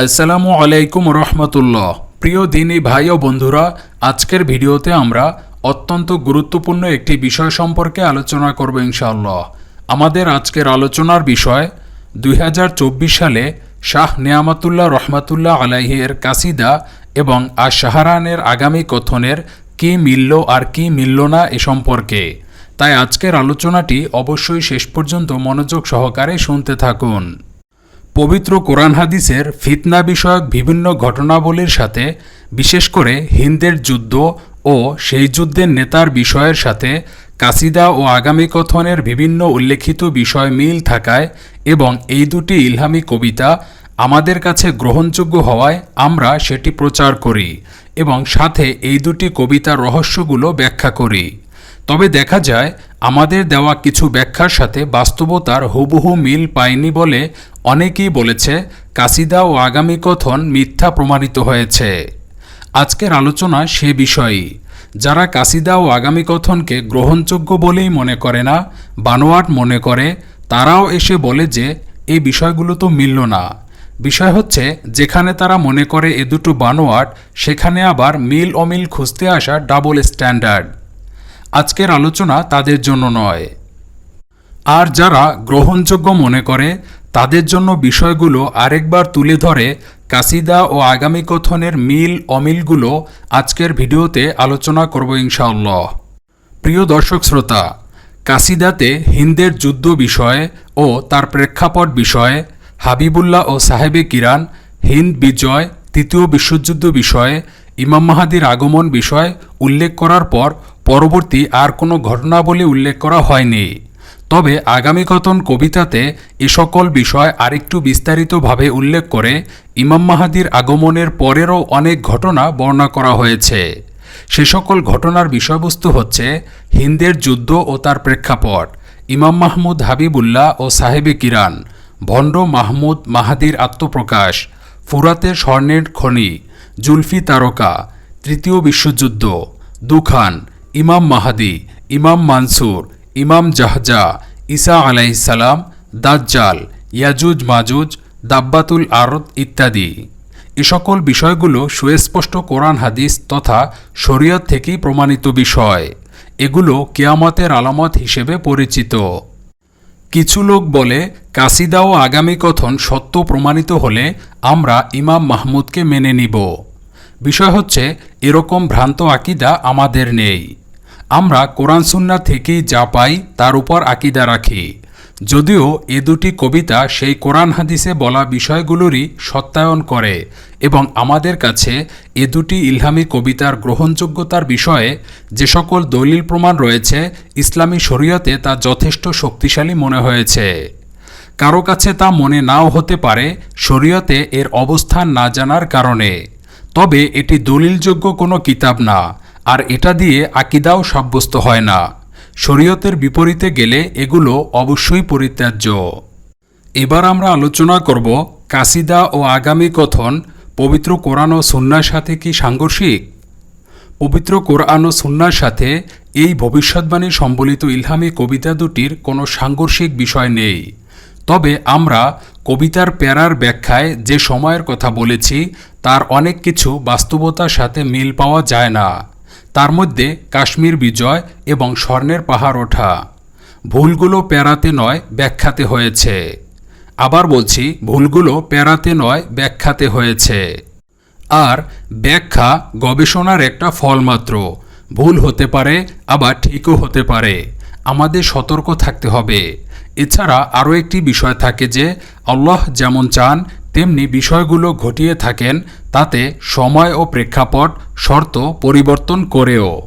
আসসালামু আলাইকুম রহমতুল্লাহ। প্রিয় দিনী ভাই ও বন্ধুরা, আজকের ভিডিওতে আমরা অত্যন্ত গুরুত্বপূর্ণ একটি বিষয় সম্পর্কে আলোচনা করব ইনশাআল্লাহ। আমাদের আজকের আলোচনার বিষয়, দুই হাজার চব্বিশ সালে শাহ নিয়ামতুল্লাহ রহমাতুল্লাহ আলাইহের কাসিদা এবং আর শাহরানের আগামী কথনের কি মিলল আর কি মিলল না এ সম্পর্কে। তাই আজকের আলোচনাটি অবশ্যই শেষ পর্যন্ত মনোযোগ সহকারে শুনতে থাকুন। পবিত্র কোরআন হাদিসের ফিতনা বিষয়ক বিভিন্ন ঘটনাবলীর সাথে, বিশেষ করে হিন্দের যুদ্ধ ও সেই যুদ্ধের নেতার বিষয়ের সাথে কাসিদা ও আগামী কথনের বিভিন্ন উল্লেখিত বিষয় মিল থাকায় এবং এই দুটি ইলহামি কবিতা আমাদের কাছে গ্রহণযোগ্য হওয়ায় আমরা সেটি প্রচার করি এবং সাথে এই দুটি কবিতার রহস্যগুলো ব্যাখ্যা করি। তবে দেখা যায়, আমাদের দেওয়া কিছু ব্যাখ্যার সাথে বাস্তবতার হুবহু মিল পায়নি বলে অনেকেই বলেছে, কাসিদা ও আগামী কথন মিথ্যা প্রমাণিত হয়েছে। আজকের আলোচনা সে বিষয়ই। যারা কাসিদা ও আগামী কথনকে গ্রহণযোগ্য বলেই মনে করে না, বানোয়াট মনে করে, তারাও এসে বলে যে এই বিষয়গুলো তো মিলল না। বিষয় হচ্ছে, যেখানে তারা মনে করে এ দুটো বানোয়াট, সেখানে আবার মিল অমিল খুঁজতে আসা ডাবল স্ট্যান্ডার্ড আজকের আলোচনা তাদের জন্য নয়। আর যারা গ্রহণযোগ্য মনে করে, তাদের জন্য বিষয়গুলো আরেকবার তুলে ধরে কাসিদা ও আগামী কথনের মিল অমিলগুলো আজকের ভিডিওতে আলোচনা করব ইনশাআল্লাহ। প্রিয় দর্শক শ্রোতা, কাসিদাতে হিন্দের যুদ্ধ বিষয়ে ও তার প্রেক্ষাপট বিষয়ে, হাবিবুল্লাহ ও সাহেবে কিরান, হিন্দ বিজয়, তৃতীয় বিশ্বযুদ্ধ বিষয়ে, ইমাম মাহাদির আগমন বিষয় উল্লেখ করার পর পরবর্তী আর কোনো ঘটনাবলী উল্লেখ করা হয়নি। তবে আগামী কথন কবিতাতে এ সকল বিষয় আরেকটু বিস্তারিতভাবে উল্লেখ করে ইমাম মাহাদির আগমনের পরেরও অনেক ঘটনা বর্ণনা করা হয়েছে। সে সকল ঘটনার বিষয়বস্তু হচ্ছে হিন্দের যুদ্ধ ও তার প্রেক্ষাপট, ইমাম মাহমুদ হাবিবুল্লাহ ও সাহেবে কিরান, ভণ্ড মাহমুদ মাহাদির আত্মপ্রকাশ ফুরাতের স্বর্ণের খনি, জুলফি তারকা, তৃতীয় বিশ্বযুদ্ধ, দুখান ইমাম মাহাদি, ইমাম মানসুর, ইমাম জাহজা, ঈসা আলাইসালাম দাজ্জাল, ইয়াজুজ, মাজুজ, দাব্বাতুল আরত ইত্যাদি। এ সকল বিষয়গুলো সুস্পষ্ট কোরআন, হাদিস তথা শরীয়ত থেকেই প্রমাণিত বিষয়। এগুলো কেয়ামতের আলামত হিসেবে পরিচিত। কিছু লোক বলে, কাসিদা ও আগামী কথন সত্য প্রমাণিত হলে আমরা ইমাম মাহমুদকে মেনে নিব। বিষয় হচ্ছে, এরকম ভ্রান্ত আকিদা আমাদের নেই। আমরা কোরআন সুন্না থেকেই যা পাই তার উপর আকিদা রাখি। যদিও এ দুটি কবিতা সেই কোরআন হাদিসে বলা বিষয়গুলোরই সত্যায়ন করে এবং আমাদের কাছে এ দুটি ইলহামি কবিতার গ্রহণযোগ্যতার বিষয়ে যে সকল দলিল প্রমাণ রয়েছে, ইসলামী শরীয়তে তা যথেষ্ট শক্তিশালী মনে হয়েছে। কারও কাছে তা মনে নাও হতে পারে, শরীয়তে এর অবস্থান না জানার কারণে। তবে এটি দলিলযোগ্য কোনো কিতাব না। আর এটা দিয়ে আকিদাও সাব্যস্ত হয় না। শরীয়তের বিপরীতে গেলে এগুলো অবশ্যই পরিত্যাজ্য। এবার আমরা আলোচনা করব কাসিদা ও আগামী কথন, পবিত্র কোরআন ও সুন্নার সাথে কি সাংঘর্ষিক? পবিত্র কোরআন ও সুন্নার সাথে এই ভবিষ্যৎবাণী সম্বলিত ইলহামি কবিতা দুটির কোনো সাংঘর্ষিক বিষয় নেই। তবে আমরা কবিতার প্যারার ব্যাখ্যায় যে সময়ের কথা বলেছি, তার অনেক কিছু বাস্তবতার সাথে মিল পাওয়া যায় না। তার মধ্যে কাশ্মীর বিজয় এবং স্বর্ণের পাহাড় ওঠা। ভুলগুলো প্যারাতে নয়, ব্যাখ্যাতে হয়েছে। আবার বলছি, ভুলগুলো প্যারাতে নয়, ব্যাখ্যাতে হয়েছে। আর ব্যাখ্যা গবেষণার একটা ফল মাত্র ভুল হতে পারে, আবার ঠিকও হতে পারে। আমাদের সতর্ক থাকতে হবে। এছাড়া আরও একটি বিষয় থাকে যে, আল্লাহ যেমন চান তেমনি বিষয়গুলো ঘটিয়ে থাকেন তাতে সময় ও প্রেক্ষাপট শর্ত পরিবর্তন করেও।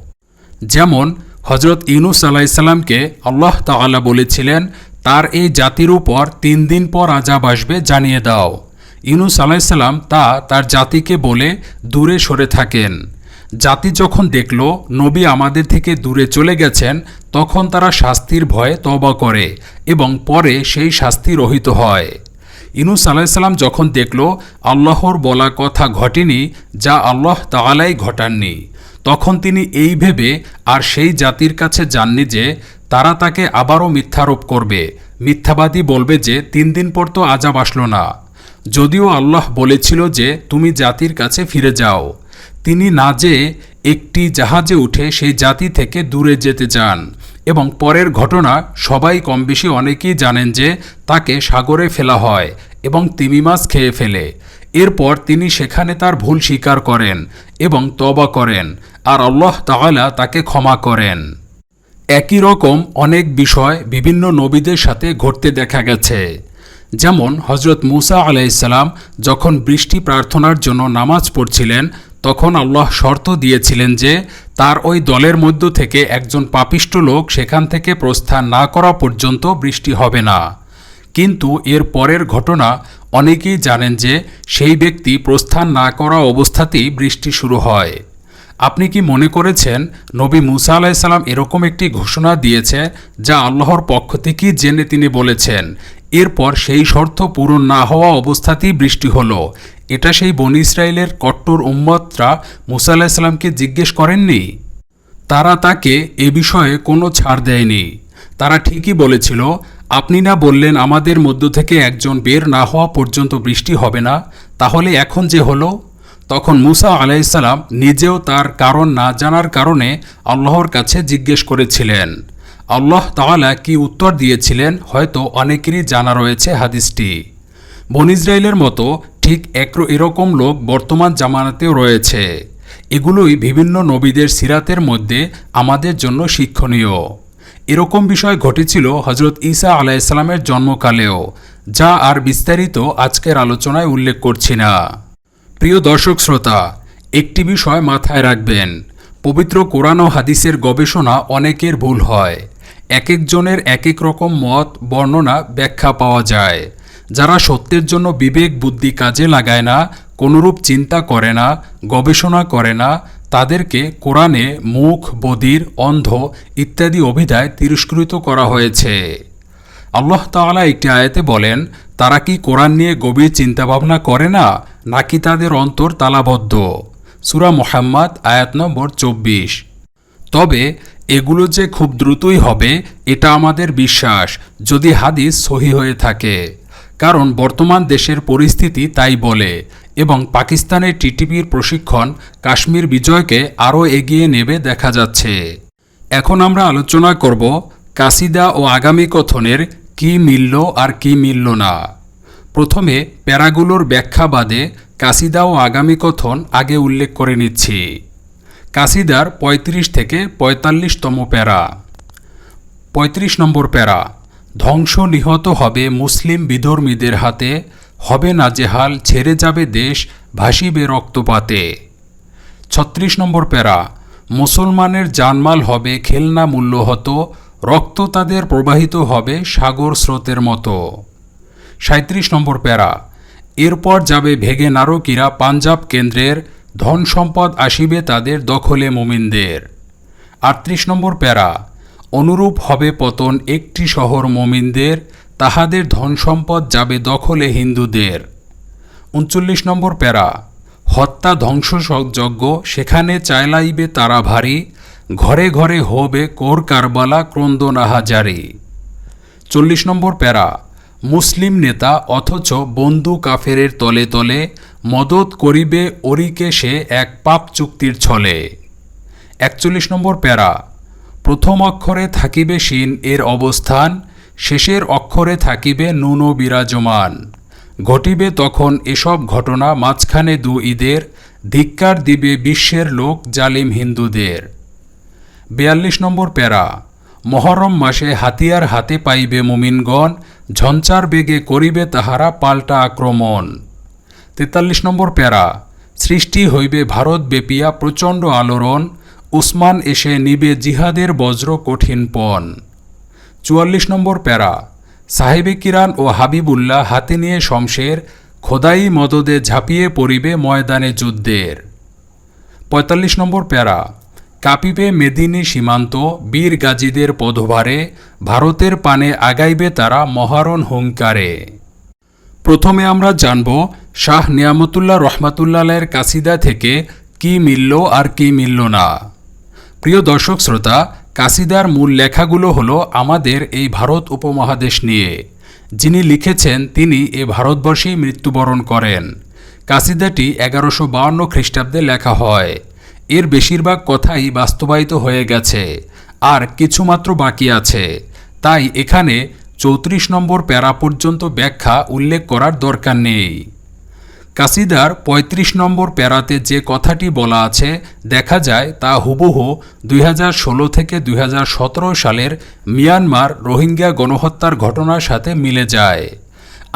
যেমন হজরত ইউনুস আলাইসাল্লামকে আল্লাহ তাআলা বলেছিলেন, তার এই জাতির উপর তিন দিন পর আজাব আসবে, জানিয়ে দাও। ইউনুস আলাইসাল্লাম তা তার জাতিকে বলে দূরে সরে থাকেন। জাতি যখন দেখল নবী আমাদের থেকে দূরে চলে গেছেন, তখন তারা শাস্তির ভয়ে তবা করে এবং পরে সেই শাস্তি রহিত হয়। ইনুস আলাইসাল্লাম যখন দেখল আল্লাহর বলা কথা ঘটেনি যা আল্লাহ তাআলাই ঘটাননি, তখন তিনি এই ভেবে আর সেই জাতির কাছে যাননি যে তারা তাকে আবারও মিথ্যারোপ করবে। মিথ্যাবাদী বলবে যে তিন দিন পর তো আজাব আসলো না। যদিও আল্লাহ বলেছিল যে তুমি জাতির কাছে ফিরে যাও। তিনি না যেয়ে একটি জাহাজে উঠে সেই জাতি থেকে দূরে যেতে চান এবং পরের ঘটনা, সবাই কম বেশি অনেকেই জানেন যে তাকে সাগরে ফেলা হয় এবং তিমি মাছ খেয়ে ফেলে। এরপর তিনি সেখানে তার ভুল স্বীকার করেন এবং তবা করেন আর আল্লাহ তাআলা তাকে ক্ষমা করেন। একই রকম অনেক বিষয় বিভিন্ন নবীদের সাথে ঘটতে দেখা গেছে। যেমন হজরত মুসা আলাইসাল্লাম যখন বৃষ্টি প্রার্থনার জন্য নামাজ পড়ছিলেন তখন আল্লাহ শর্ত দিয়েছিলেন যে তার ওই দলের মধ্য থেকে একজন পাপিষ্ট লোক সেখান থেকে প্রস্থান না করা পর্যন্ত বৃষ্টি হবে না। কিন্তু এর পরের ঘটনা অনেকেই জানেন যে সেই ব্যক্তি প্রস্থান না করা অবস্থাতেই বৃষ্টি শুরু হয়। আপনি কি মনে করেছেন নবী মুসা আলাহিসাল্লাম এরকম একটি ঘোষণা দিয়েছে যা আল্লাহর পক্ষ থেকেই জেনে তিনি বলেছেন? এরপর সেই শর্ত পূরণ না হওয়া অবস্থাতেই বৃষ্টি হলো। এটা সেই বনি ইসরায়েলের কট্টর উম্মতরা মুসা আলাহিসাল্লামকে জিজ্ঞেস করেননি? তারা তাকে এ বিষয়ে কোনো ছাড় দেয়নি। তারা ঠিকই বলেছিল, আপনি না বললেন আমাদের মধ্য থেকে একজন বের না হওয়া পর্যন্ত বৃষ্টি হবে না, তাহলে এখন যে হলো? তখন মুসা আলাইসাল্লাম নিজেও তার কারণ না জানার কারণে আল্লাহর কাছে জিজ্ঞেস করেছিলেন। আল্লাহ তাআলা কি উত্তর দিয়েছিলেন হয়তো অনেকেরই জানা রয়েছে হাদিসটি। বন ইসরায়েলের মতো ঠিক এক এরকম লোক বর্তমান জামানাতেও রয়েছে। এগুলোই বিভিন্ন নবীদের সিরাতের মধ্যে আমাদের জন্য শিক্ষণীয়। এরকম বিষয় ঘটেছিল হজরত ঈসা আলাইসাল্লামের জন্মকালেও, যা আর বিস্তারিত আজকের আলোচনায় উল্লেখ করছি না। প্রিয় দর্শক শ্রোতা, একটি বিষয় মাথায় রাখবেন, পবিত্র কোরআন ও হাদিসের গবেষণা অনেকের ভুল হয়। এক একজনের এক এক রকম মত, বর্ণনা, ব্যাখ্যা পাওয়া যায়। যারা সত্যের জন্য বিবেক, বুদ্ধি কাজে লাগায় না, কোনরূপ চিন্তা করে না, গবেষণা করে না, তাদেরকে কোরআনে মুখ, বদির, অন্ধ ইত্যাদি অভিধায় তিরস্কৃত করা হয়েছে। আল্লাহ তাআলা একটি আয়াতে বলেন, তারা কি কোরআন নিয়ে গভীর চিন্তাভাবনা করে না, নাকি তাদের অন্তর তালাবদ্ধ? সুরা মোহাম্মদ, আয়াত নম্বর চব্বিশ। তবে এগুলো যে খুব দ্রুতই হবে, এটা আমাদের বিশ্বাস, যদি হাদিস সহি হয়ে থাকে। কারণ বর্তমান দেশের পরিস্থিতি তাই বলে, এবং পাকিস্তানের টিটিপির প্রশিক্ষণ কাশ্মীর বিজয়কে আরও এগিয়ে নেবে দেখা যাচ্ছে। এখন আমরা আলোচনা করব কাসিদা ও আগামী কথনের কি মিলল আর কি মিলল না। প্রথমে প্যারাগুলোর ব্যাখ্যা বাদে কাসিদা ও আগামী কথন আগে উল্লেখ করে নিচ্ছি। কাসিদার ৩৫ থেকে পঁয়তাল্লিশতম প্যারা। ৩৫ নম্বর প্যারা, ধ্বংস নিহত হবে মুসলিম বিধর্মীদের হাতে, হবে নাজেহাল ছেড়ে যাবে দেশ, ভাসিবে রক্তপাতে। ছত্রিশ নম্বর প্যারা, মুসলমানের জানমাল হবে খেলনা মূল্য হতো রক্ত তাদের প্রবাহিত হবে সাগর স্রোতের মতো। সাঁত্রিশ নম্বর প্যারা, এরপর যাবে ভেগে নারকীরা পাঞ্জাব কেন্দ্রের ধন সম্পদ আসিবে তাদের দখলে মোমিনদের। আটত্রিশ নম্বর প্যারা, অনুরূপ হবে পতন একটি শহর মোমিনদের, তাহাদের ধন সম্পদ যাবে দখলে হিন্দুদের। উনচল্লিশ নম্বর প্যারা, হত্যা ধ্বংস যজ্ঞ সেখানে চাইলাইবে তারা ভারী, ঘরে ঘরে হবে কোর কারবালা ক্রন্দনাহাজারি চল্লিশ নম্বর প্যারা, মুসলিম নেতা অথচ বন্ধু কাফেরের তলে তলে মদত করিবে অরিকে সে এক পাপ চুক্তির ছলে। একচল্লিশ নম্বর প্যারা, প্রথম অক্ষরে থাকিবে শিন এর অবস্থান, শেষের অক্ষরে থাকিবে নুন বিরাজমান। ঘটিবে তখন এসব ঘটনা মাঝখানে দু ঈদের, ধিক্কার দিবে বিশ্বের লোক জালিম হিন্দুদের। বিয়াল্লিশ নম্বর প্যারা, মহরম মাসে হাতিয়ার হাতে পাইবে মুমিনগণ ঝঞ্চার বেগে করিবে তাহারা পাল্টা আক্রমণ। তেতাল্লিশ নম্বর প্যারা। সৃষ্টি হইবে ভারত বেপিয়া প্রচণ্ড আলোড়ন, উসমান এসে নিবে জিহাদের বজ্র কঠিন পণ। চুয়াল্লিশ নম্বর প্যারা। সাহেবে কিরান ও হাবিবুল্লাহ হাতে নিয়ে শমশের খোদাই মদদে ঝাঁপিয়ে পড়িবে ময়দানে যুদ্ধের। পঁয়তাল্লিশ নম্বর প্যারা। কাঁপিবে মেদিনী সীমান্ত, বীর গাজীদের পদভারে ভারতের পানে আগাইবে তারা মহারণ হুঙ্কারে। প্রথমে আমরা জানব শাহ নিয়ামতুল্লাহ রহমাতুল্লাহের কাসিদা থেকে কি মিলল আর কি মিলল না। প্রিয় দর্শক শ্রোতা, কাসিদার মূল লেখাগুলো হলো আমাদের এই ভারত উপমহাদেশ নিয়ে। যিনি লিখেছেন, তিনি এ ভারতবর্ষেই মৃত্যুবরণ করেন। কাসিদাটি এগারোশো বাউন্ন খ্রিস্টাব্দে লেখা হয়। এর বেশিরভাগ কথাই বাস্তবায়িত হয়ে গেছে। আর কিছুমাত্র বাকি আছে। তাই এখানে চৌত্রিশ নম্বর প্যারা পর্যন্ত ব্যাখ্যা উল্লেখ করার দরকার নেই। কাসিদার ৩৫ নম্বর প্যারাতে যে কথাটি বলা আছে, দেখা যায় তা হুবহু দুই হাজার ষোলো থেকে দুই হাজার সতেরো সালের মিয়ানমার রোহিঙ্গা গণহত্যার ঘটনার সাথে মিলে যায়।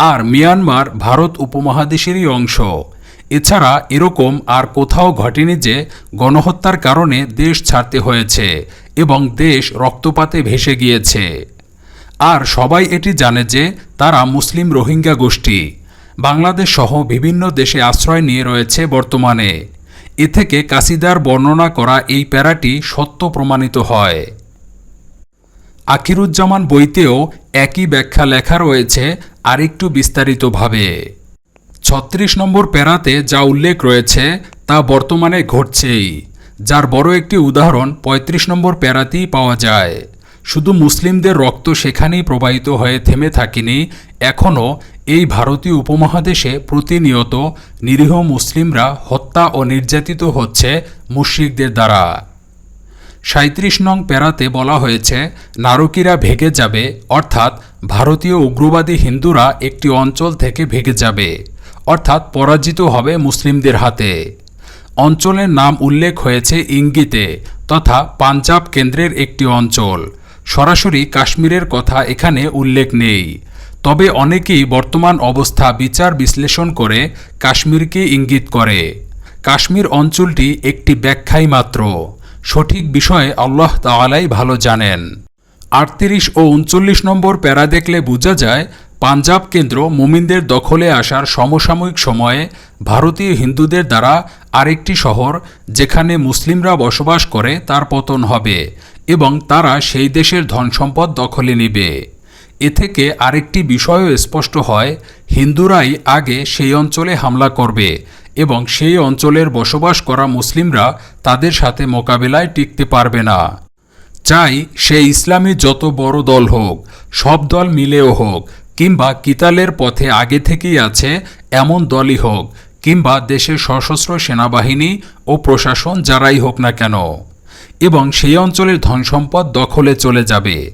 আর মিয়ানমার ভারত উপমহাদেশেরই অংশ। এছাড়া এরকম আর কোথাও ঘটেনি যে গণহত্যার কারণে দেশ ছাড়তে হয়েছে এবং দেশ রক্তপাতে ভেসে গিয়েছে। আর সবাই এটি জানে যে তারা মুসলিম রোহিঙ্গা গোষ্ঠী। বাংলাদেশ সহ বিভিন্ন দেশে আশ্রয় নিয়ে রয়েছে বর্তমানে। এ থেকে কাসিদার বর্ণনা করা এই প্যারাটি সত্য প্রমাণিত হয়। আকিরুজ্জামান বইতেও একই ব্যাখ্যা লেখা রয়েছে আরেকটু বিস্তারিতভাবে। ছত্রিশ নম্বর প্যারাতে যা উল্লেখ রয়েছে তা বর্তমানে ঘটছেই, যার বড় একটি উদাহরণ ৩৫ নম্বর প্যারাতেই পাওয়া যায়। শুধু মুসলিমদের রক্ত সেখানেই প্রবাহিত হয়ে থেমে থাকেনি, এখনও এই ভারতীয় উপমহাদেশে প্রতিনিয়ত নিরীহ মুসলিমরা হত্যা ও নির্যাতিত হচ্ছে মুশ্রিকদের দ্বারা। সাঁত্রিশ নং প্যারাতে বলা হয়েছে, নারকীরা ভেগে যাবে, অর্থাৎ ভারতীয় উগ্রবাদী হিন্দুরা একটি অঞ্চল থেকে ভেগে যাবে, অর্থাৎ পরাজিত হবে মুসলিমদের হাতে। অঞ্চলের নাম উল্লেখ হয়েছে ইঙ্গিতে, তথা পাঞ্জাব কেন্দ্রের একটি অঞ্চল। সরাসরি কাশ্মীরের কথা এখানে উল্লেখ নেই। তবে অনেকেই বর্তমান অবস্থা বিচার বিশ্লেষণ করে কাশ্মীরকে ইঙ্গিত করে। কাশ্মীর অঞ্চলটি একটি ব্যাখ্যাই মাত্র। সঠিক বিষয়ে আল্লাহ তাআলাই ভালো জানেন। আটত্রিশ ও উনচল্লিশ নম্বর প্যারা দেখলে বোঝা যায়, পাঞ্জাব কেন্দ্র মুমিনদের দখলে আসার সমসাময়িক সময়ে ভারতীয় হিন্দুদের দ্বারা আরেকটি শহর, যেখানে মুসলিমরা বসবাস করে, তার পতন হবে। এবং তারা সেই দেশের ধনসম্পদ দখলে নেবে। এ থেকে আরেকটি বিষয়ও স্পষ্ট হয়, হিন্দুরাই আগে সেই অঞ্চলে হামলা করবে এবং সেই অঞ্চলের বসবাস করা মুসলিমরা তাদের সাথে মোকাবেলায় টিকতে পারবে না। চাই সে ইসলামী যত বড় দল হোক, সব দল মিলেও হোক, কিংবা কিতালের পথে আগে থেকেই আছে এমন দলই হোক, কিংবা দেশের সশস্ত্র সেনাবাহিনী ও প্রশাসন যারাই হোক না কেন। এবং সেই অঞ্চলের ধনসম্পদ দখলে চলে যাবে।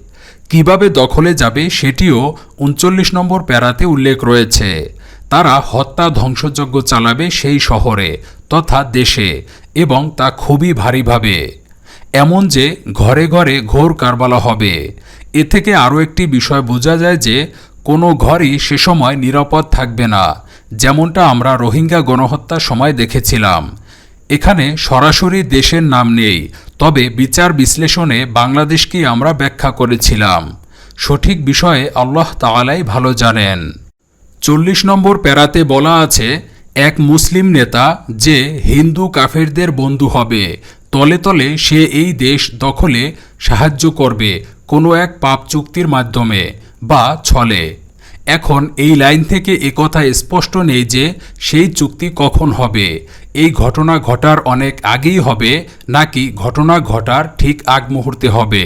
কীভাবে দখলে যাবে সেটিও উনচল্লিশ নম্বর প্যারাতে উল্লেখ রয়েছে। তারা হত্যা ধ্বংসযজ্ঞ চালাবে সেই শহরে তথা দেশে এবং তা খুবই ভারীভাবে। এমন যে ঘরে ঘরে ঘোর কারবালা হবে। এ থেকে আরও একটি বিষয় বোঝা যায় যে কোনো ঘরই সে সময় নিরাপদ থাকবে না, যেমনটা আমরা রোহিঙ্গা গণহত্যার সময় দেখেছিলাম। এখানে সরাসরি দেশের নাম নেই তবে বিচার বিশ্লেষণে বাংলাদেশকেই আমরা ব্যাখ্যা করেছিলাম। সঠিক বিষয়ে আল্লাহ তাআলাই ভালো জানেন। চল্লিশ নম্বর প্যারাতে বলা আছে, এক মুসলিম নেতা যে হিন্দু কাফেরদের বন্ধু হবে, তলে তলে সে এই দেশ দখলে সাহায্য করবে কোনো এক পাপ চুক্তির মাধ্যমে বা ছলে। এখন এই লাইন থেকে একথা স্পষ্ট নেই যে সেই চুক্তি কখন হবে। এই ঘটনা ঘটার অনেক আগেই হবে, নাকি ঘটনা ঘটার ঠিক আগ মুহূর্তে হবে?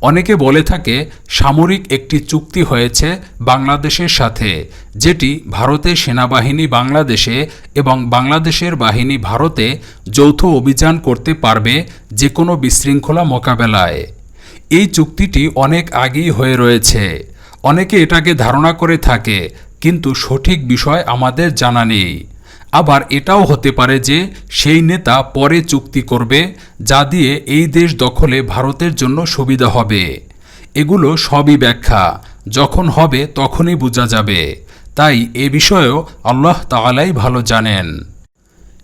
অনেকে বলে থাকে, সামরিক একটি চুক্তি হয়েছে বাংলাদেশের সাথে, যেটি ভারতের সেনাবাহিনী বাংলাদেশে এবং বাংলাদেশের বাহিনী ভারতে যৌথ অভিযান করতে পারবে যে কোনো বিশৃঙ্খলা মোকাবেলায়। এই চুক্তিটি অনেক আগেই হয়ে রয়েছে। অনেকে এটাকে ধারণা করে থাকে, কিন্তু সঠিক বিষয় আমাদের জানা নেই। আবার এটাও হতে পারে যে সেই নেতা পরে চুক্তি করবে, যা দিয়ে এই দেশ দখলে ভারতের জন্য সুবিধা হবে। এগুলো সবই ব্যাখ্যা। যখন হবে, তখনই বোঝা যাবে। তাই এ বিষয়েও আল্লাহ তাআলাই ভালো জানেন।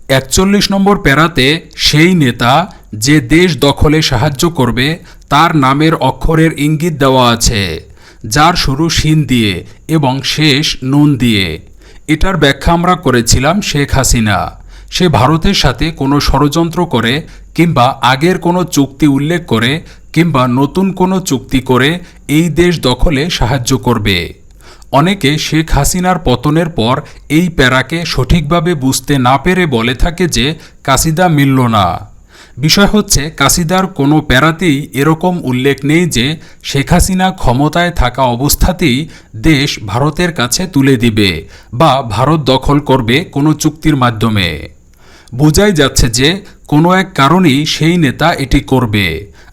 একচল্লিশ নম্বর প্যারাতে সেই নেতা যে দেশ দখলে সাহায্য করবে, তার নামের অক্ষরের ইঙ্গিত দেওয়া আছে, যার শুরু শিন দিয়ে এবং শেষ নুন দিয়ে। এটার ব্যাখ্যা আমরা করেছিলাম শেখ হাসিনা। সে ভারতের সাথে কোনো ষড়যন্ত্র করে কিংবা আগের কোনো চুক্তি উল্লেখ করে কিংবা নতুন কোনো চুক্তি করে এই দেশ দখলে সাহায্য করবে। অনেকে শেখ হাসিনার পতনের পর এই প্যারাকে সঠিকভাবে বুঝতে না পেরে বলে থাকে যে কাসিদা মিলল না। বিষয় হচ্ছে কাসিদার কোনো প্যারাতেই এরকম উল্লেখ নেই যে শেখ হাসিনা ক্ষমতায় থাকা অবস্থাতেই দেশ ভারতের কাছে তুলে দিবে বা ভারত দখল করবে কোনো চুক্তির মাধ্যমে। বোঝাই যাচ্ছে যে কোনো এক কারণেই সেই নেতা এটি করবে।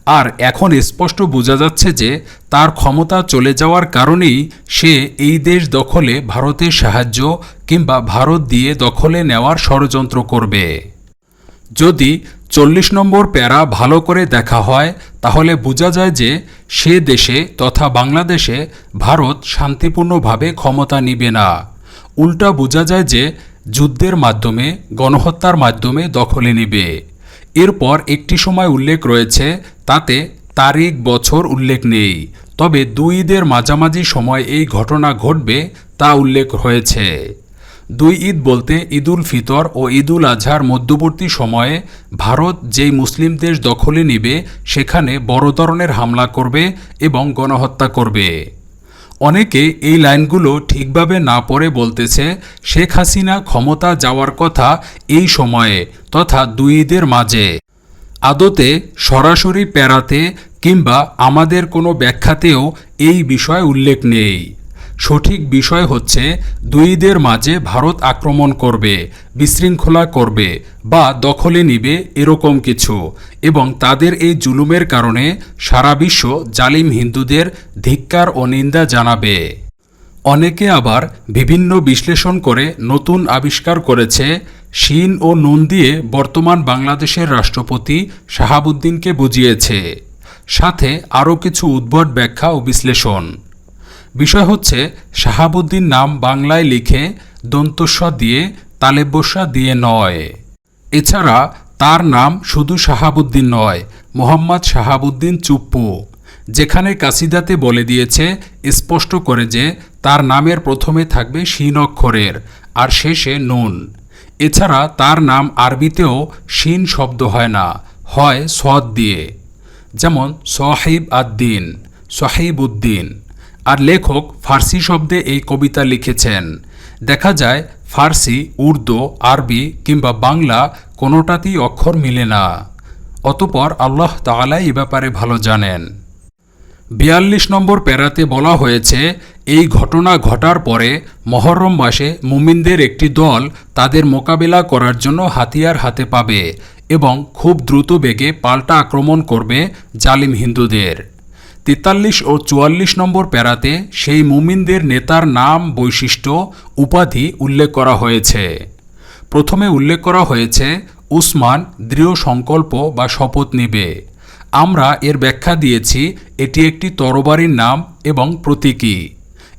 আর এখন স্পষ্ট বোঝা যাচ্ছে যে তার ক্ষমতা চলে যাওয়ার কারণেই সে এই দেশ দখলে ভারতের সাহায্য কিংবা ভারত দিয়ে দখলে নেওয়ার ষড়যন্ত্র করবে। যদি চল্লিশ নম্বর প্যারা ভালো করে দেখা হয়, তাহলে বোঝা যায় যে সে দেশে তথা বাংলাদেশে ভারত শান্তিপূর্ণভাবে ক্ষমতা নিবে না। উল্টা বোঝা যায় যে যুদ্ধের মাধ্যমে, গণহত্যার মাধ্যমে দখলে নিবে। এরপর একটি সময় উল্লেখ রয়েছে, তাতে তারিখ বছর উল্লেখ নেই। তবে দুই ঈদের মাঝামাঝি সময় এই ঘটনা ঘটবে তা উল্লেখ হয়েছে। দুই ঈদ বলতে ঈদুল ফিতর ও ঈদুল আজহার মধ্যবর্তী সময়ে ভারত যেই মুসলিম দেশ দখলে নিবে, সেখানে বড় ধরনের হামলা করবে এবং গণহত্যা করবে। অনেকে এই লাইনগুলো ঠিকভাবে না পড়ে বলতেছে, শেখ হাসিনা ক্ষমতা যাওয়ার কথা এই সময়ে তথা দুই ঈদের মাঝে। আদতে সরাসরি প্যারাতে কিংবা আমাদের কোনো ব্যাখ্যাতেও এই বিষয় উল্লেখ নেই। সঠিক বিষয় হচ্ছে দুইদের মাঝে ভারত আক্রমণ করবে, বিশৃঙ্খলা করবে বা দখলে নিবে এরকম কিছু এবং তাদের এই জুলুমের কারণে সারা বিশ্ব জালিম হিন্দুদের ধিক্কার ও নিন্দা জানাবে। অনেকে আবার বিভিন্ন বিশ্লেষণ করে নতুন আবিষ্কার করেছে। শিন ও নুন দিয়ে বর্তমান বাংলাদেশের রাষ্ট্রপতি শাহাবুদ্দিনকে বুঝিয়েছে। সাথে আরও কিছু উদ্ভট ব্যাখ্যা ও বিশ্লেষণ। বিষয় হচ্ছে, শাহাবুদ্দিন নাম বাংলায় লিখে দন্তস্ব দিয়ে তালেব্বস্যা দিয়ে নয়। এছাড়া তার নাম শুধু শাহাবুদ্দিন নয়, মোহাম্মদ শাহাবুদ্দিন চুপ্পু। যেখানে কাসিদাতে বলে দিয়েছে, স্পষ্ট করে যে তার নামের প্রথমে থাকবে শিন অক্ষরের, আর শেষে নুন। এছাড়া তার নাম আরবিতেও শিন শব্দ হয় না, হয় সদ দিয়ে। যেমন সোহাইব আদ্দিন সোহাইব উদ্দিন আর লেখক ফার্সি শব্দে এই কবিতা লিখেছেন। দেখা যায়, ফার্সি, উর্দু, আরবি কিংবা বাংলা কোনোটাতেই অক্ষর মিলে না। অতপর আল্লাহ তাআলাই এ ব্যাপারে ভালো জানেন। বিয়াল্লিশ নম্বর প্যারাতে বলা হয়েছে, এই ঘটনা ঘটার পরে মহরম মাসে মুমিনদের একটি দল তাদের মোকাবেলা করার জন্য হাতিয়ার হাতে পাবে এবং খুব দ্রুত বেগে পাল্টা আক্রমণ করবে জালিম হিন্দুদের। তেতাল্লিশ ও চুয়াল্লিশ নম্বর প্যারাতে সেই মুমিনদের নেতার নাম, বৈশিষ্ট্য, উপাধি উল্লেখ করা হয়েছে। প্রথমে উল্লেখ করা হয়েছে, উসমান দৃঢ় সংকল্প বা শপথ নিবে। আমরা এর ব্যাখ্যা দিয়েছি, এটি একটি তরবারির নাম এবং প্রতীকী।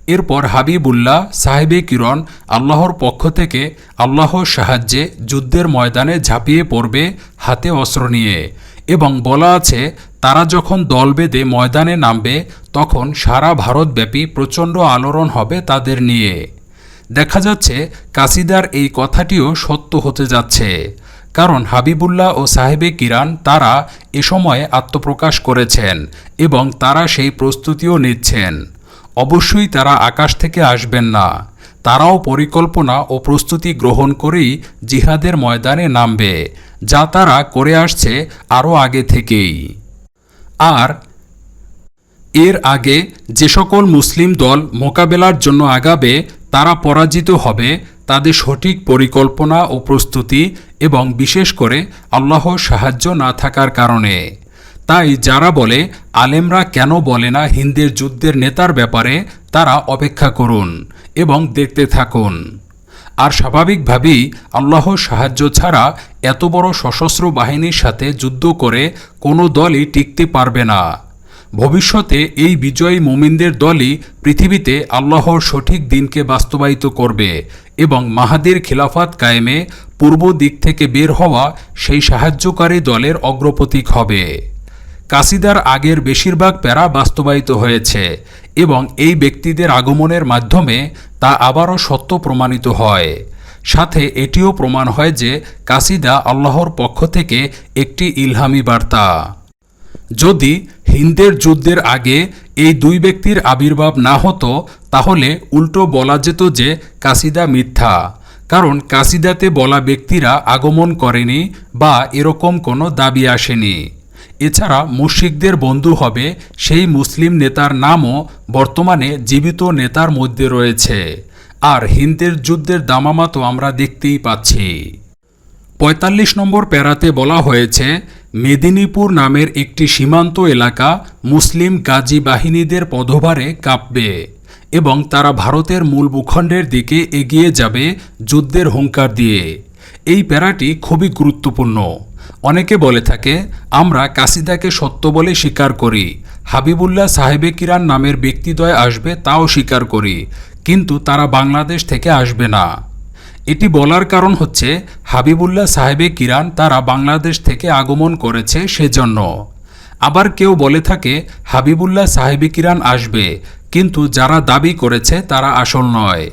এরপর হাবিবুল্লাহ, সাহেবে কিরণ, আল্লাহর পক্ষ থেকে আল্লাহর সাহায্যে যুদ্ধের ময়দানে ঝাঁপিয়ে পড়বে, হাতে অস্ত্র নিয়ে। এবং বলা আছে তারা যখন দল বেঁধে ময়দানে নামবে, তখন সারা ভারতব্যাপী প্রচণ্ড আলোড়ন হবে তাদের নিয়ে। দেখা যাচ্ছে কাসিদার এই কথাটিও সত্য হতে যাচ্ছে। কারণ হাবিবুল্লাহ ও সাহেবে কিরান তারা এ সময়ে আত্মপ্রকাশ করেছেন এবং তারা সেই প্রস্তুতিও নিচ্ছেন। অবশ্যই তারা আকাশ থেকে আসবেন না। তারাও পরিকল্পনা ও প্রস্তুতি গ্রহণ করেই জিহাদের ময়দানে নামবে, যা তারা করে আসছে আরও আগে থেকেই। আর এর আগে যে সকল মুসলিম দল মোকাবেলার জন্য আগাবে, তারা পরাজিত হবে, তাদের সঠিক পরিকল্পনা ও প্রস্তুতি এবং বিশেষ করে আল্লাহর সাহায্য না থাকার কারণে। তাই যারা বলে, আলেমরা কেন বলে না হিন্দের যুদ্ধের নেতার ব্যাপারে, তারা অপেক্ষা করুন এবং দেখতে থাকুন। আর স্বাভাবিকভাবেই আল্লাহর সাহায্য ছাড়া এত বড় সশস্ত্র বাহিনীর সাথে যুদ্ধ করে কোনো দলই টিকতে পারবে না। ভবিষ্যতে এই বিজয়ী মোমিনদের দলই পৃথিবীতে আল্লাহর সঠিক দিনকে বাস্তবায়িত করবে এবং মাহাদের খিলাফাত কায়েমে পূর্ব দিক থেকে বের হওয়া সেই সাহায্যকারী দলের অগ্রপতীক হবে। কাসিদার আগের বেশিরভাগ প্যারা বাস্তবায়িত হয়েছে। এবং এই ব্যক্তিদের আগমনের মাধ্যমে তা আবারও সত্য প্রমাণিত হয়। সাথে এটিও প্রমাণ হয় যে কাসিদা আল্লাহর পক্ষ থেকে একটি ইলহামি বার্তা। যদি হিন্দের যুদ্ধের আগে এই দুই ব্যক্তির আবির্ভাব না হতো, তাহলে উল্টো বলা যেত যে কাসিদা মিথ্যা। কারণ কাসিদাতে বলা ব্যক্তিরা আগমন করেনি বা এরকম কোনো দাবি আসেনি। এছাড়া মুশিকদের বন্ধু হবে সেই মুসলিম নেতার নামও বর্তমানে জীবিত নেতার মধ্যে রয়েছে। আর হিন্দের যুদ্ধের দামামা তো আমরা দেখতেই পাচ্ছি। পঁয়তাল্লিশ নম্বর প্যারাতে বলা হয়েছে, মেদিনীপুর নামের একটি সীমান্ত এলাকা মুসলিম গাজী বাহিনীদের পদভারে কাঁপবে এবং তারা ভারতের মূল ভূখণ্ডের দিকে এগিয়ে যাবে যুদ্ধের হুঙ্কার দিয়ে। এই প্যারাটি খুবই গুরুত্বপূর্ণ। অনেকে বলে থাকে, আমরা কাসিদাকে সত্য বলে স্বীকার করি। হাবিবুল্লাহ সাহেবে কিরান নামের ব্যক্তিদ্বয় আসবে তাও স্বীকার করি, কিন্তু তারা বাংলাদেশ থেকে আসবে না। এটি বলার কারণ হচ্ছে, হাবিবুল্লাহ সাহেবে কিরান তারা বাংলাদেশ থেকে আগমন করেছে সেজন্য। আবার কেউ বলে থাকে, হাবিবুল্লাহ সাহেবে কিরান আসবে, কিন্তু যারা দাবি করেছে তারা আসল নয়।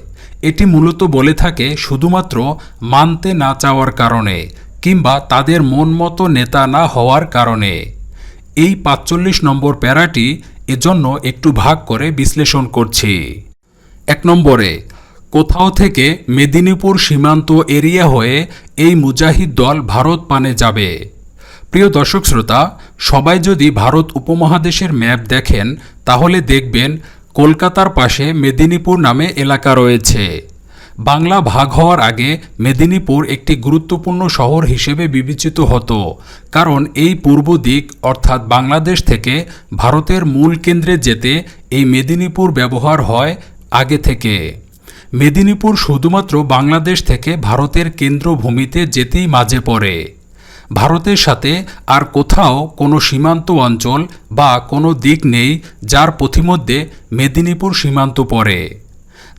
এটি মূলত বলে থাকে শুধুমাত্র মানতে না চাওয়ার কারণে। কিংবা তাদের মন মতো নেতা না হওয়ার কারণে। এই পাঁচচল্লিশ নম্বর প্যারাটি এজন্য একটু ভাগ করে বিশ্লেষণ করছি। এক নম্বরে, কোথাও থেকে মেদিনীপুর সীমান্ত এরিয়া হয়ে এই মুজাহিদ দল ভারত পানে যাবে। প্রিয় দর্শক শ্রোতা, সবাই যদি ভারত উপমহাদেশের ম্যাপ দেখেন, তাহলে দেখবেন কলকাতার পাশে মেদিনীপুর নামে এলাকা রয়েছে। বাংলা ভাগ হওয়ার আগে মেদিনীপুর একটি গুরুত্বপূর্ণ শহর হিসেবে বিবেচিত হতো, কারণ এই পূর্ব দিক, অর্থাৎ বাংলাদেশ থেকে ভারতের মূল কেন্দ্রে যেতে এই মেদিনীপুর ব্যবহার হয় আগে থেকে। মেদিনীপুর শুধুমাত্র বাংলাদেশ থেকে ভারতের কেন্দ্রভূমিতে যেতেই মাঝে পড়ে। ভারতের সাথে আর কোথাও কোনো সীমান্ত অঞ্চল বা কোনো দিক নেই যার পথিমধ্যে মেদিনীপুর সীমান্ত পড়ে।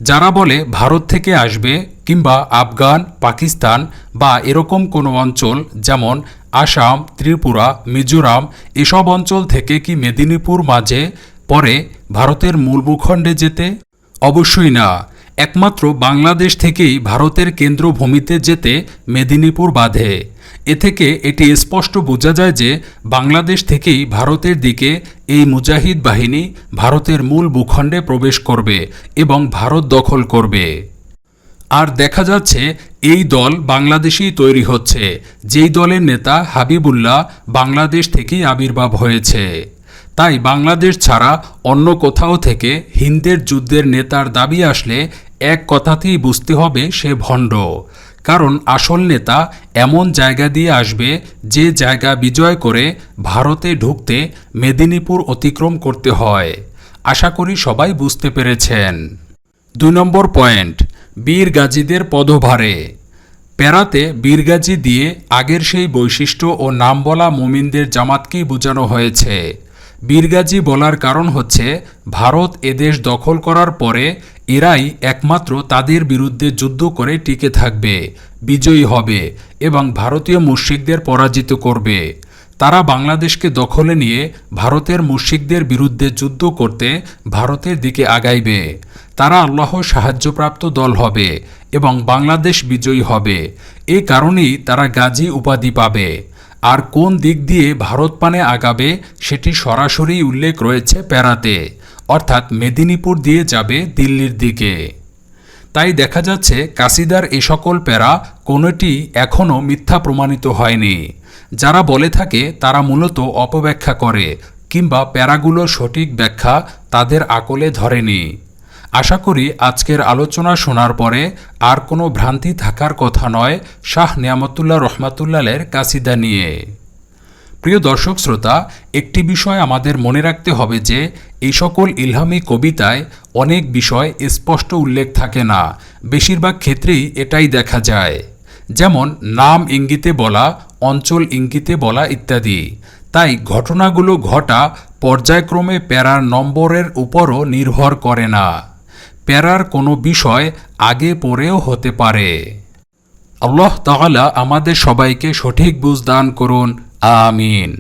যারা বলে ভারত থেকে আসবে কিংবা আফগান, পাকিস্তান বা এরকম কোনো অঞ্চল যেমন আসাম, ত্রিপুরা, মিজোরাম, এসব অঞ্চল থেকে কি মেদিনীপুর মাঝে পরে ভারতের মূল ভূখণ্ডে যেতে? অবশ্যই না। একমাত্র বাংলাদেশ থেকেই ভারতের কেন্দ্রভূমিতে যেতে মেদিনীপুর বাঁধে। এ থেকে এটি স্পষ্ট বোঝা যায় যে বাংলাদেশ থেকেই ভারতের দিকে এই মুজাহিদ বাহিনী ভারতের মূল ভূখণ্ডে প্রবেশ করবে এবং ভারত দখল করবে। আর দেখা যাচ্ছে এই দল বাংলাদেশেই তৈরি হচ্ছে। যেই দলের নেতা হাবিবুল্লাহ বাংলাদেশ থেকেই আবির্ভাব হয়েছে। তাই বাংলাদেশ ছাড়া অন্য কোথাও থেকে হিন্দের যুদ্ধের নেতার দাবি আসলে এক কথাতেই বুঝতে হবে সে ভণ্ড। কারণ আসল নেতা এমন জায়গা দিয়ে আসবে যে জায়গা বিজয় করে ভারতে ঢুকতে মেদিনীপুর অতিক্রম করতে হয়। আশা করি সবাই বুঝতে পেরেছেন। দুই নম্বর পয়েন্ট বীর গাজীদের পদভারে। প্যারাতে বীরগাজী দিয়ে আগের সেই বৈশিষ্ট্য ও নাম বলা মোমিনদের জামাতকেই বোঝানো হয়েছে। বীরগাজী বলার কারণ হচ্ছে, ভারত এদেশ দখল করার পরে এরাই একমাত্র তাদের বিরুদ্ধে যুদ্ধ করে টিকে থাকবে, বিজয়ী হবে এবং ভারতীয় মুশ্রিকদের পরাজিত করবে। তারা বাংলাদেশকে দখলে নিয়ে ভারতের মুশ্রিকদের বিরুদ্ধে যুদ্ধ করতে ভারতের দিকে আগাইবে। তারা আল্লাহ সাহায্যপ্রাপ্ত দল হবে এবং বাংলাদেশ বিজয়ী হবে। এ কারণেই তারা গাজী উপাধি পাবে। আর কোন দিক দিয়ে ভারত পানে আগাবে, সেটি সরাসরি উল্লেখ রয়েছে প্যারাতে। অর্থাৎ মেদিনীপুর দিয়ে যাবে দিল্লির দিকে। তাই দেখা যাচ্ছে কাসিদার এ সকল প্যারা কোনোটি এখনও মিথ্যা প্রমাণিত হয়নি। যারা বলে থাকে তারা মূলত অপব্যাখ্যা করে কিংবা প্যারাগুলোর সঠিক ব্যাখ্যা তাদের আকলে ধরেনি। আশা করি আজকের আলোচনা শোনার পরে আর কোনো ভ্রান্তি থাকার কথা নয় শাহ নিয়ামতুল্লাহ রহমাতুল্লালের কাসিদা নিয়ে। প্রিয় দর্শক শ্রোতা, একটি বিষয় আমাদের মনে রাখতে হবে যে, এই সকল ইলহামি কবিতায় অনেক বিষয় স্পষ্ট উল্লেখ থাকে না। বেশিরভাগ ক্ষেত্রেই এটাই দেখা যায়। যেমন, নাম ইঙ্গিতে বলা, অঞ্চল ইঙ্গিতে বলা ইত্যাদি। তাই ঘটনাগুলো ঘটা পর্যায়ক্রমে প্যারার নম্বরের উপরও নির্ভর করে না। প্যারার কোনো বিষয় আগে পরেও হতে পারে। আল্লাহ তাআলা আমাদের সবাইকে সঠিক বুঝ দান করুন আমিন